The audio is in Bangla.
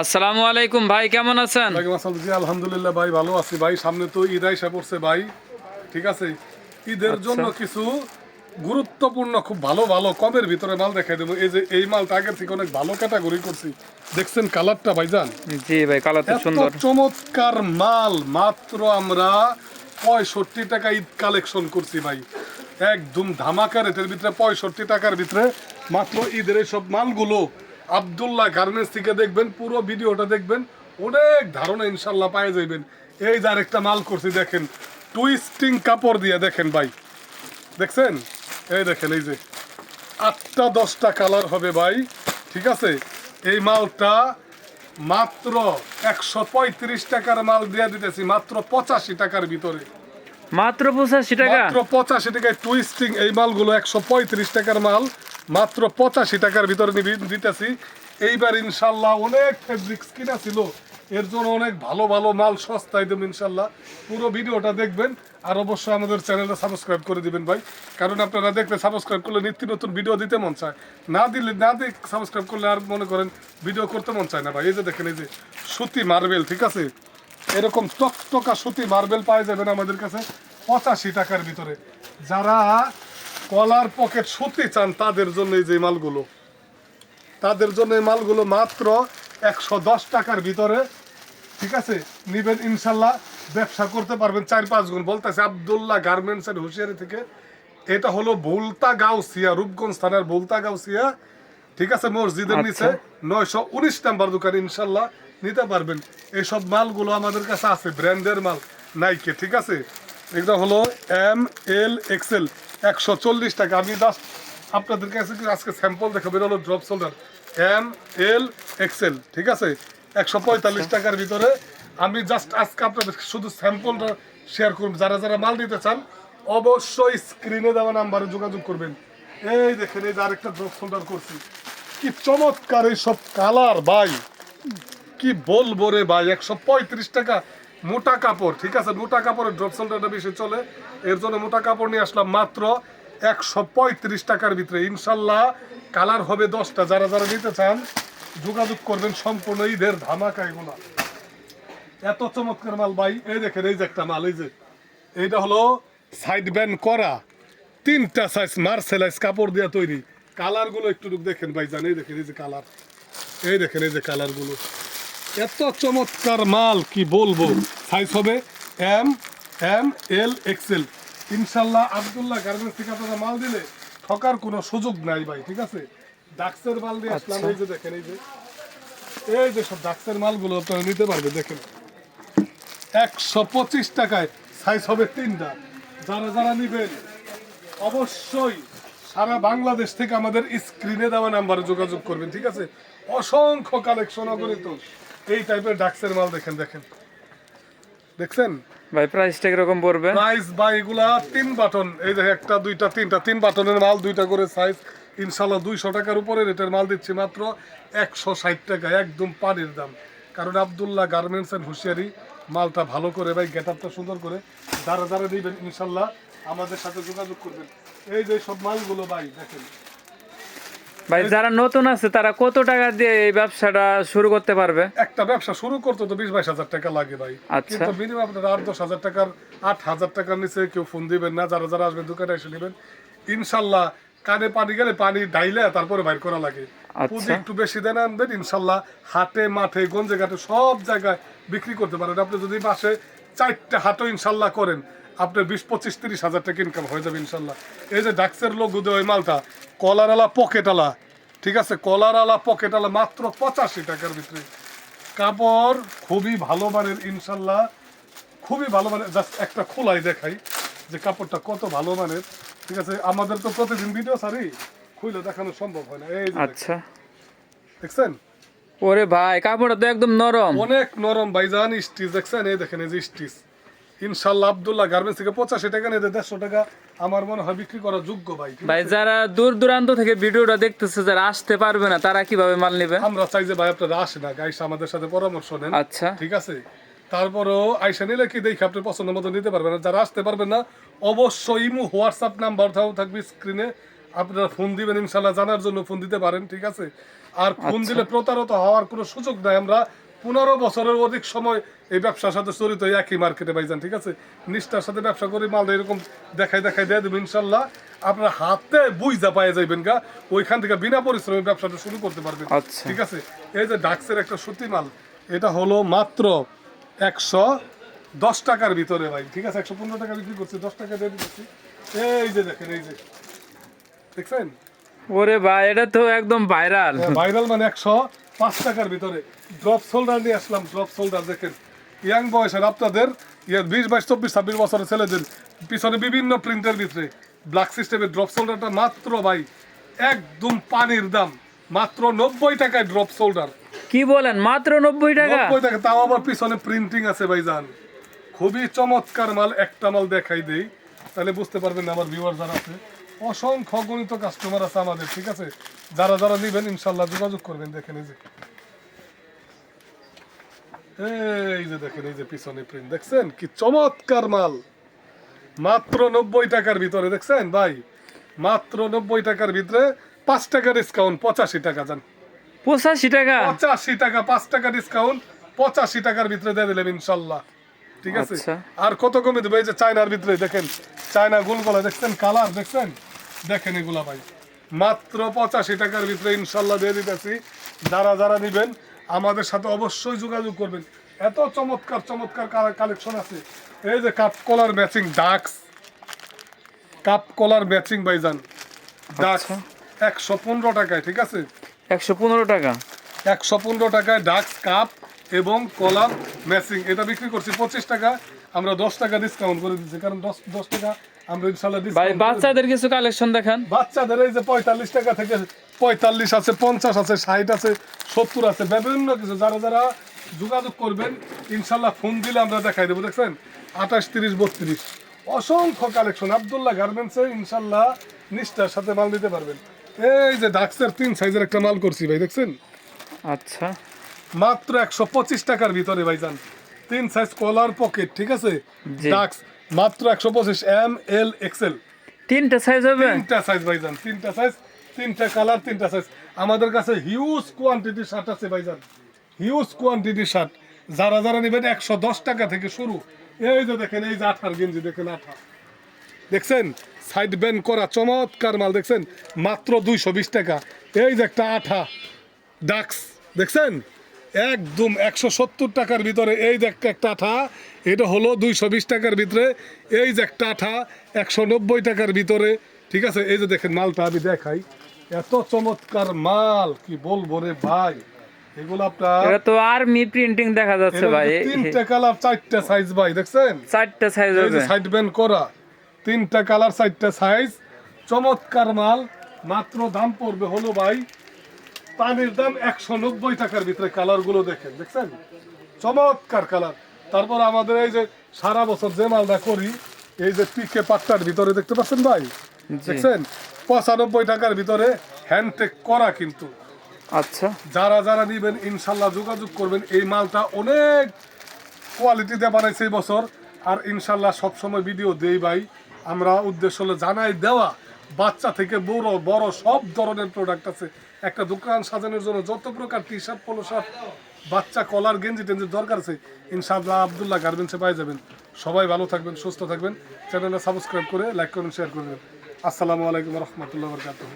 আসসালামু আলাইকুম ভাই কেমন আছেন? আলহামদুলিল্লাহ ভাই ভালো আছি ভাই। সামনে তো ঈদ আইসা পড়ছে ভাই। ঠিক আছে? ঈদের জন্য কিছু গুরুত্বপূর্ণ খুব ভালো ভালো কমের ভিতরে মাল দেখাই দেবো। এই যে এই মালটা আগের থেকে অনেক ভালো ক্যাটাগরি করছি। দেখছেন কালারটা ভাইজান? জি ভাই কালার তো এত সুন্দর। চমৎকার মাল মাত্র আমরা পঁয়ষট্টি টাকা ঈদ কালেকশন করছি ভাই। একদম ধামাকা রেটের ভিতরে পঁয়ষট্টি টাকার ভিতরে মাত্র ঈদের সব মালগুলো আবদুল্লাহ গার্মেন্টস থেকে দেখবেন পুরো ভিডিওটা দেখবেন অনেক ধারণা ইনশাল্লাহ পায়ে যাবেন এই যে আরেকটা মাল করছি দেখেন টুইস্টিং কাপড় দিয়ে দেখেন ভাই। দেখছেন? এই দেখেন এই যে আটটা দশটা কালার হবে ভাই ঠিক আছে? এই মালটা মাত্র একশো পঁয়ত্রিশ টাকার মাল দিয়ে দিতেছি মাত্র পঁচাশি টাকার ভিতরে। মাত্র পঁচাশি টাকা? মাত্র পঁচাশি টাকায় টুইস্টিং এই মালগুলো একশো পঁয়ত্রিশ টাকার মাল মাত্র পঁচাশি টাকার ভিতরে দিতেছি। এইবার ইনশাল্লাহ অনেক ফেব্রিক্স কিনা ছিল। এর জন্য অনেক ভালো ভালো মাল, সস্তায় দেবেন ইনশাল্লাহ। পুরো ভিডিওটা দেখবেন আর অবশ্যই আমাদের চ্যানেলটা সাবস্ক্রাইব করে দিবেন ভাই। কারণ আপনারা দেখলে সাবস্ক্রাইব করলে নিত্য নতুন ভিডিও দিতে মন চায়। না দিলে, না দিয়ে সাবস্ক্রাইব করলে আর মনে করেন ভিডিও করতে মন চায় না ভাই। এই যে দেখেন, এই যে সুতি মার্বেল, ঠিক আছে? এরকম টকটকা সুতি মার্বেল পাওয়া যাবেন আমাদের কাছে। পঁচাশি টাকার ভিতরে। যারা কলার পকেট সুতি চান তাদের জন্য এই যে মালগুলো। তাদের জন্য এই মালগুলো মাত্র একশো দশ টাকার ভিতরে। ঠিক আছে? নিবেন ইনশাল্লাহ ব্যবসা করতে পারবেন চার পাঁচ গুণ। বলতেছে আবদুল্লাহ গার্মেন্টস এর হুঁশিয়ারি থেকে এটা হলো ভুলতা গাউসিয়া রূপগঞ্জ থানার ভুলতা গাউসিয়া ঠিক আছে? মসজিদের আচ্ছা। নিচে নয়শো উনিশ নাম্বার দোকান ইনশাল্লাহ নিতে পারবেন। এইসব মালগুলো আমাদের কাছে আছে ব্র্যান্ডের মাল নাইকে। ঠিক আছে? এটা হলো এম এল এক্সেল। একশো চল্লিশ টাকা। আমি জাস্ট আপনাদের কাছে আজকে স্যাম্পল দেখাবো? এটা হলো drop shoulder M L XL ঠিক আছে? একশো পঁয়তাল্লিশ টাকার ভিতরে। আমি জাস্ট আজকে আপনাদের শুধু স্যাম্পলটা শেয়ার করব। যারা যারা মাল দিতে চান অবশ্যই স্ক্রিনে দেওয়া নাম্বারে যোগাযোগ করবেন। এই দেখেন এই যে আরেকটা ড্রপ শোল্ডার করছি। কি চমৎকার এই সব কালার ভাই। কি বলব রে ভাই একশো পঁয়ত্রিশ টাকা। মোটা কাপড়, ঠিক আছে? মোটা কাপড়ের ড্রপ শোল্ডারটা বেশি চলে। এর জন্য মোটা কাপড় নিয়ে আসলাম মাত্র একশো পঁয়ত্রিশ টাকার ভিতরে। ইনশাল্লাহ কালার হবে দশটা। যারা যারা নিতে চান, যোগাযোগ করবেন সম্পূর্ণ ঈদের ধামাকা এগুলা। এত চমৎকার মাল ভাই। এই দেখেন, এই যে একটা মাল, এই যে। এইটা হলো সাইড ব্যান্ড করা। তিনটা সাইজ মার্সেলাইজ কাপড় দিয়ে তৈরি। কালারগুলো একটু দেখেন ভাই জান এই দেখেন, এই যে কালার। এই দেখেন, এই যে কালারগুলো এত চমৎকার মাল কি বলব? সাইজ হবে এম এম এল এক্সেল ইনশাল্লাহ আবদুল্লাহ গার্মেন্টস থেকে আপনারা মাল দিলে ঠকার কোনো সুযোগ নাই ভাই ঠিক আছে? ডাক্সের মাল দিয়ে আসলাম এই যে দেখেন এই যে। এই যে সব ডাক্সের মালগুলো আপনারা নিতে পারবেন দেখেন। একশো পঁচিশ টাকায় সাইজ হবে তিনটা। যারা যারা নিবেন অবশ্যই সারা বাংলাদেশ থেকে আমাদের স্ক্রিনে দেওয়া নাম্বারে যোগাযোগ করবেন ঠিক আছে? অসংখ্য কালেকশন অগণিত। এই টাইপের ডাক্সের মাল দেখেন দেখেন। দেখছেন? ভাই প্রাইসটা কীরকম পড়বে? প্রাইস বা এগুলা তিন বাটন। এই যে একটা দুইটা তিনটা। তিন বাটনের মাল দুইটা করে সাইজ ইনশাল্লাহ দুইশো টাকার উপরে রেটের মাল দিচ্ছি মাত্র একশো ষাট টাকা একদম পানির দাম। কারণ আবদুল্লাহ গার্মেন্টস অ্যান্ড হুঁশিয়ারি মালটা ভালো করে ভাই গেট আপটা সুন্দর করে যারা যারা নেবেন ইনশাল্লাহ আমাদের সাথে যোগাযোগ করবেন। এই যে সব মালগুলো ভাই দেখেন। ভাই যারা নতুন আছে তারা কত টাকা দিয়ে এই ব্যবসাটা শুরু করতে পারবে? একটা ব্যবসা শুরু করতে তো বিশ বাইশ হাজার টাকা লাগে ভাই। আচ্ছা। কিন্তু মিনিমাম আপনার আট দশ হাজার টাকার আট হাজার টাকার নিচে কেউ ফোন দিবেন না। যারা যারা আসবেন দোকানে এসে নেবেন। ইনশাল্লাহ কানে পানি গেলে পানি ডাইলে তারপরে বাইর করা লাগে। আচ্ছা। পুঁজি একটু বেশি দেন আনবেন ইনশাল্লাহ হাটে মাঠে গঞ্জে ঘাটে সব জায়গায় বিক্রি করতে পারেন। আপনি যদি মাসে চারটে হাটও ইনশাল্লাহ করেন আপনার বিশ পঁচিশ তিরিশ হাজার টাকা ইনকাম হয়ে যাবে ইনশাল্লাহ। এই যে ডাক্সের লোক দেয় ওই মালটা কলারওয়ালা পকেটওয়ালা ঠিক আছে? কলারওয়ালা পকেটওয়ালা মাত্র পঁচাশি টাকার ভিতরে। কাপড় খুবই ভালো মানের ইনশাল্লাহ খুবই ভালো মানের জাস্ট একটা খোলাই দেখাই যে কাপড়টা কত ভালো মানের ঠিক আছে? আমাদের তো প্রতিদিন ভিডিও সারি খুলে দেখানো সম্ভব হয় না। এই আচ্ছা। দেখছেন? ওরে ভাই কাপড়টা তো একদম নরম। অনেক নরম ভাইজান স্টিচ দেখছেন? এই দেখেন এই যে স্টিচ। ইনশাল্লাহ আব্দুল্লাহ গার্মেন্টস থেকে পঁচাশি টাকা নিয়ে দেড়শো টাকা আমার মনে হয় বিক্রি করার যোগ্য ভাই। ভাই যারা দূর দূরান্ত থেকে ভিডিওটা দেখতেছে যারা আসতে পারবে না তারা কীভাবে মাল নেবে? আমরা চাই যে ভাই আপনারা আসে না গাইস আমাদের সাথে পরামর্শ নেন। আচ্ছা। ঠিক আছে? তারপরেও আইসা নিলে কি দেখি আপনি পছন্দ মতো নিতে পারবেন? না যারা আসতে পারবেন না অবশ্যই ইমু হোয়াটসঅ্যাপ নাম্বার থাকবে স্ক্রিনে আপনারা ফোন দিবেন ইনশাল্লাহ জানার জন্য ফোন দিতে পারেন ঠিক আছে? আর ফোন দিলে প্রতারিত হওয়ার কোনো সুযোগ নাই। আমরা পনেরো বছরের অধিক সময় এই ব্যবসার সাথে জড়িত একই মার্কেটে পাইছেন ঠিক আছে? নিষ্ঠার সাথে ব্যবসা করি মাল এরকম দেখাই দেখাই দিয়ে দেবেন ইনশাল্লাহ। আপনার হাতে বুঝা পায়ে যাইবেন গা ওইখান থেকে বিনা পরিশ্রমে ব্যবসাটা শুরু করতে পারবেন আচ্ছা। ঠিক আছে? এই যে ডাক্সের একটা সুতি মাল এটা হলো মাত্র একশো দশ টাকার ভিতরে ভাই ঠিক আছে? একশো পনেরো টাকা বিক্রি করছি দশ টাকা দিয়ে দিচ্ছি এই যে দেখেন এই যে দেখছেন? ওরে ভাই এটা তো একদম ভাইরাল ভাইরাল মানে একশো পাঁচ টাকার ভিতরে। ড্রপ শোল্ডার নিয়ে আসলাম ড্রপ শোল্ডার দেখেন। ইয়াং বয়সের আপনাদের ইয়ার বিশ বাইশ চব্বিশ ছাব্বিশ বছরের ছেলেদের পিছনে বিভিন্ন প্রিন্টের ভিতরে। ব্ল্যাক সিস্টেমের ড্রপ শোল্ডারটা মাত্র ভাই একদম পানির দাম। মাত্র নব্বই টাকায় ড্রপ শোল্ডার কি বলেন? মাত্র নব্বই টাকা? নব্বই টাকা তাও আবার পিছনে প্রিন্টিং আছে ভাইজান। খুবই চমৎকার মাল একটা মাল দেখাই দেই। তাহলে বুঝতে পারবেন আমার ভিউয়ার যারা আছে। অসংখ্য গণিত কাস্টমার আছে আমাদের ঠিক আছে? যারা যারা নেবেন ইনশাল্লাহ যোগাযোগ করবেন দেখেন এই যে। এই যে দেখেন এই যে পিছনে প্রিন্ট দেখছেন? কি চমৎকার মাল। মাত্র নব্বই টাকার ভিতরে দেখছেন? ভাই মাত্র নব্বই টাকার ভিতরে পাঁচ টাকা ডিসকাউন্ট পঁচাশি টাকা জান। পঁচাশি টাকা? পঁচাশি টাকা পাঁচ টাকা ডিসকাউন্ট পঁচাশি টাকার ভিতরে দিয়ে দিলাম ইনশাল্লাহ। ঠিক আছে? আচ্ছা। আর কত কমে দেবে? এই যে চায়নার ভিতরে দেখেন? চায়না গোল গুলগুলা দেখছেন? কালার দেখছেন? দেখেন এগুলা ভাই। মাত্র পঁচাশি টাকার ভিতরে ইনশাল্লাহ দিয়ে দিতেছি। যারা যারা নিবেন আমাদের সাথে অবশ্যই যোগাযোগ করবেন। এত চমৎকার চমৎকার কালেকশন আছে। এই যে কাপ কলার ম্যাচিং ডাক্স কাপ কলার ম্যাচিং বাইজান ডাক্স আচ্ছা। একশো পনেরো টাকায় ঠিক আছে? একশো পনেরো টাকা। একশো পনেরো টাকায় ডাক্স কাপ এবং কলার ম্যাচিং এটা বিক্রি করছি পঁচিশ টাকা। আমরা দশ টাকা ডিসকাউন্ট করে দিচ্ছি কারণ দশ দশ টাকা আমরা ইনশাল্লাহ ভাই বাচ্চাদের কিছু কালেকশন দেখান। বাচ্চাদের এই যে পঁয়তাল্লিশ টাকা থেকে পঁয়তাল্লিশ আছে পঞ্চাশ আছে ষাট আছে সত্তর আছে বিভিন্ন কিছু। যারা যারা যোগাযোগ করবেন ইনশাল্লাহ ফোন দিলে আমরা দেখাই দেবো দেখছেন? আঠাশ তিরিশ বত্রিশ। অসংখ্য কালেকশন আবদুল্লাহ গার্মেন্টসে ইনশাল্লাহ নিষ্ঠার সাথে মাল দিতে পারবেন। এই যে ডাক্সের তিন সাইজের একটা মাল করছি ভাই দেখছেন? আচ্ছা। মাত্র একশো পঁচিশ টাকার ভিতরে ভাইজান। তিন সাইজ কলার পকেট ঠিক আছে? ডাক্স মাত্র একশো পঁচিশ এম এল এক্সেল তিনটা সাইজ হবে? তিনটা সাইজ ভাইজান তিনটা সাইজ তিনটা কালার তিনটা সাইজ আমাদের কাছে হিউজ কোয়ান্টিটি শার্ট আছে ভাইজান। হিউজ কোয়ান্টিটি শার্ট যারা যারা নেবেন একশো দশ টাকা থেকে শুরু। এই যে দেখেন এই যে আঠার গেঞ্জি দেখেন আঠা। দেখছেন? সাইড ব্যান্ড করা চমৎকার মাল দেখছেন? মাত্র দুইশো বিশ টাকা। এই যে একটা আঠা। ডাক্স দেখছেন? একদম একশো সত্তর টাকার ভিতরে এই যে একটা আঠা এটা হলো দুইশো বিশ টাকার ভিতরে এই যে একটা আঠা একশো নব্বই টাকার ভিতরে ঠিক আছে? এই যে দেখেন মালটা আমি দেখাই। এত চমৎকার মাল কি বলব রে ভাই? এগুলো আপনার এটা তো আর্মি প্রিন্টিং দেখা যাচ্ছে ভাই। তিনটা কালার চারটা সাইজ ভাই দেখছেন? চারটা সাইজ হবে। সাইড ব্যান্ড করা। তিনটা কালার চারটা সাইজ চমৎকার মাল মাত্র দাম পড়বে হলো ভাই পানির দাম একশো নব্বই টাকার ভিতরে কালারগুলো দেখেন দেখছেন? চমৎকার কালার। তারপর আমাদের এই যে সারা বছর যে মালটা করি এই যে পিকে পাট্টার ভিতরে দেখতে পাচ্ছেন ভাই? দেখছেন? পঁচানব্বই টাকার ভিতরে হ্যান্ডটেক করা কিন্তু। আচ্ছা। যারা যারা নিবেন ইনশাল্লাহ যোগাযোগ করবেন। এই মালটা অনেক কোয়ালিটিতে বানাইছে এই বছর। আর ইনশাল্লাহ সবসময় ভিডিও দেই ভাই। আমরা উদ্দেশ্য হলো জানাই দেওয়া। বাচ্চা থেকে বড় বড় সব ধরনের প্রোডাক্ট আছে। একটা দোকান সাজানোর জন্য যত প্রকার টি শার্ট পোলো শার্ট বাচ্চা কলার গেঞ্জি টেঞ্জি দরকার আছে, ইনশাআল্লাহ আবদুল্লাহ গার্মেন্টসে পাই যাবেন। সবাই ভালো থাকবেন, সুস্থ থাকবেন। চ্যানেলটা সাবস্ক্রাইব করে লাইক করুন শেয়ার করবেন আসসালামু আলাইকুম রহমতুল্লাহ বরকাতুহ।